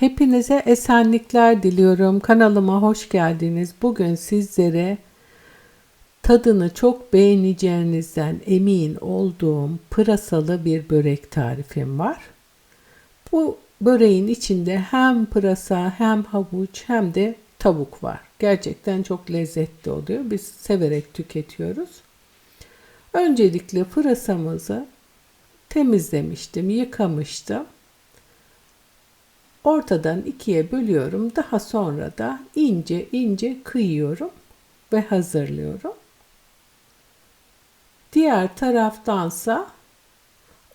Hepinize esenlikler diliyorum. Kanalıma hoş geldiniz. Bugün sizlere tadını çok beğeneceğinizden emin olduğum pırasalı bir börek tarifim var. Bu böreğin içinde hem pırasa hem havuç hem de tavuk var. Gerçekten çok lezzetli oluyor. Biz severek tüketiyoruz. Öncelikle pırasamızı temizlemiştim, yıkamıştım. Ortadan ikiye bölüyorum. Daha sonra da ince ince kıyıyorum ve hazırlıyorum. Diğer taraftansa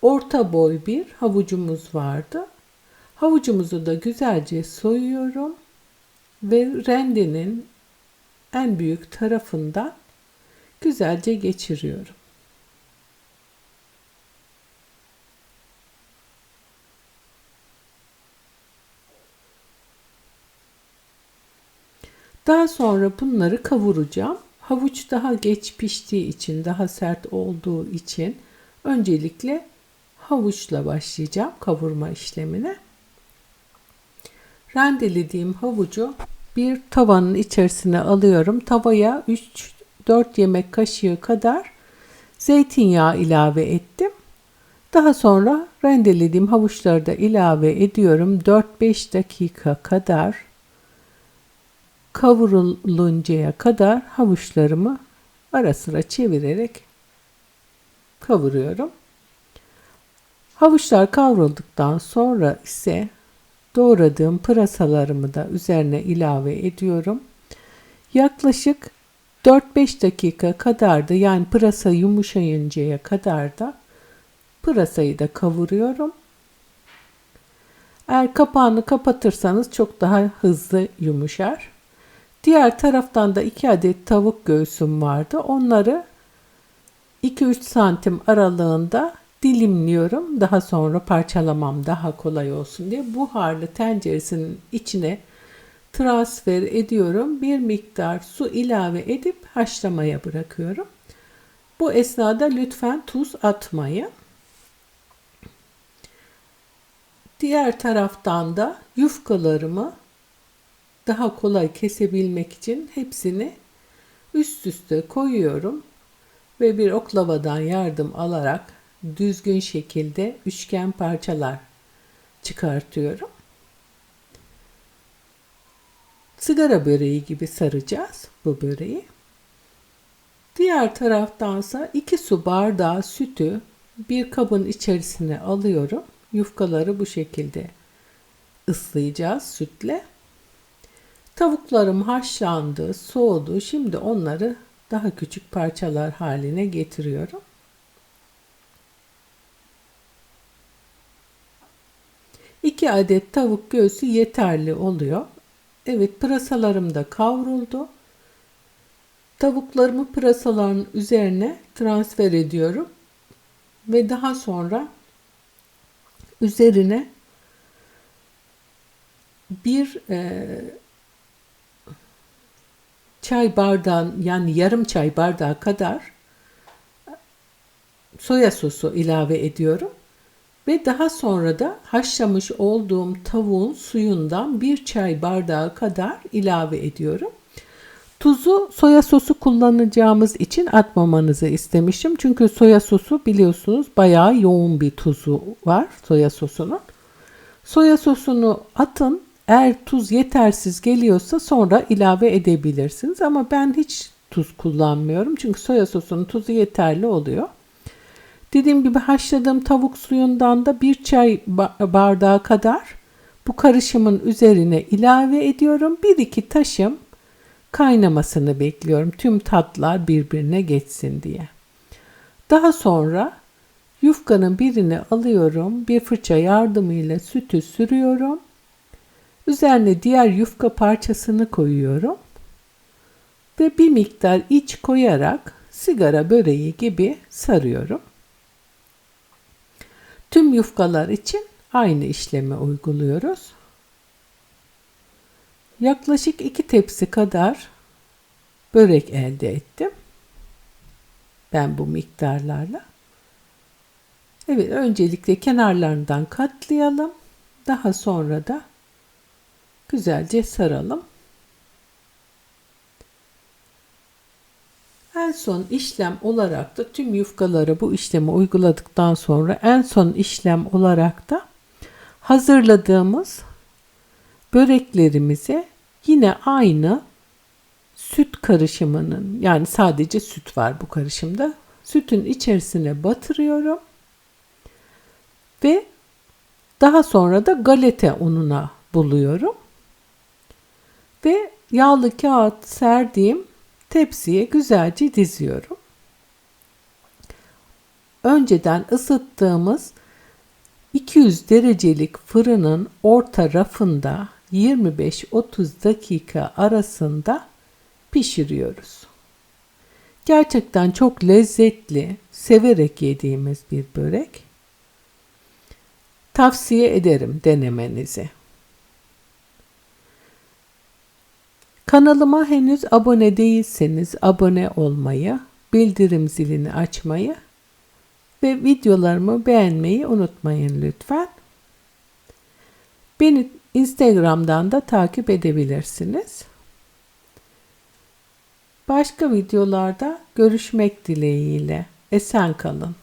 orta boy bir havucumuz vardı. Havucumuzu da güzelce soyuyorum ve rendenin en büyük tarafından güzelce geçiriyorum. Daha sonra bunları kavuracağım. Havuç daha geç piştiği için, daha sert olduğu için öncelikle havuçla başlayacağım kavurma işlemine. Rendelediğim havucu bir tavanın içerisine alıyorum. Tavaya 3-4 yemek kaşığı kadar zeytinyağı ilave ettim. Daha sonra rendelediğim havuçları da ilave ediyorum. 4-5 dakika kadar kavruluncaya kadar havuçlarımı ara sıra çevirerek kavuruyorum. Havuçlar kavrulduktan sonra ise doğradığım pırasalarımı da üzerine ilave ediyorum. Yaklaşık 4-5 dakika kadar da yani pırasa yumuşayıncaya kadar da pırasayı da kavuruyorum. Eğer kapağını kapatırsanız çok daha hızlı yumuşar. Diğer taraftan da 2 adet tavuk göğsüm vardı. Onları 2-3 santim aralığında dilimliyorum. Daha sonra parçalamam daha kolay olsun diye buharlı tenceresinin içine transfer ediyorum. Bir miktar su ilave edip haşlamaya bırakıyorum. Bu esnada lütfen tuz atmayın. Diğer taraftan da yufkalarımı daha kolay kesebilmek için hepsini üst üste koyuyorum ve bir oklavadan yardım alarak düzgün şekilde üçgen parçalar çıkartıyorum. Sigara böreği gibi saracağız bu böreği. Diğer taraftansa 2 su bardağı sütü bir kabın içerisine alıyorum. Yufkaları bu şekilde ıslayacağız sütle. Tavuklarım haşlandı, soğudu. Şimdi onları daha küçük parçalar haline getiriyorum. İki adet tavuk göğsü yeterli oluyor. Evet pırasalarım da kavruldu. Tavuklarımı pırasaların üzerine transfer ediyorum. Ve daha sonra üzerine bir e, çay bardağın yani yarım çay bardağı kadar soya sosu ilave ediyorum. Ve daha sonra da haşlamış olduğum tavuğun suyundan bir çay bardağı kadar ilave ediyorum. Tuzu soya sosu kullanacağımız için atmamanızı istemişim. Çünkü soya sosu biliyorsunuz bayağı yoğun bir tuzu var soya sosunun. Soya sosunu atın eğer tuz yetersiz geliyorsa sonra ilave edebilirsiniz ama ben hiç tuz kullanmıyorum çünkü soya sosunun tuzu yeterli oluyor. Dediğim gibi haşladığım tavuk suyundan da bir çay bardağı kadar bu karışımın üzerine ilave ediyorum. Bir iki taşım kaynamasını bekliyorum. Tüm tatlar birbirine geçsin diye. Daha sonra yufkanın birini alıyorum. Bir fırça yardımıyla sütü sürüyorum Üzerine diğer yufka parçasını koyuyorum. Ve bir miktar iç koyarak sigara böreği gibi sarıyorum. Tüm yufkalar için aynı işlemi uyguluyoruz. Yaklaşık iki tepsi kadar börek elde ettim. Ben bu miktarlarla. Evet öncelikle kenarlarından katlayalım. Daha sonra da güzelce saralım. En son işlem olarak da tüm yufkalara bu işlemi uyguladıktan sonra en son işlem olarak da hazırladığımız böreklerimize yine aynı süt karışımının yani sadece süt var bu karışımda. Sütün içerisine batırıyorum. Ve daha sonra da galeta ununa buluyorum. Ve yağlı kağıt serdiğim tepsiye güzelce diziyorum. Önceden ısıttığımız 200 derecelik fırının orta rafında 25-30 dakika arasında pişiriyoruz. Gerçekten çok lezzetli, severek yediğimiz bir börek. Tavsiye ederim denemenizi. Kanalıma henüz abone değilseniz abone olmayı, bildirim zilini açmayı ve videolarımı beğenmeyi unutmayın lütfen. Beni Instagram'dan da takip edebilirsiniz. Başka videolarda görüşmek dileğiyle. Esen kalın.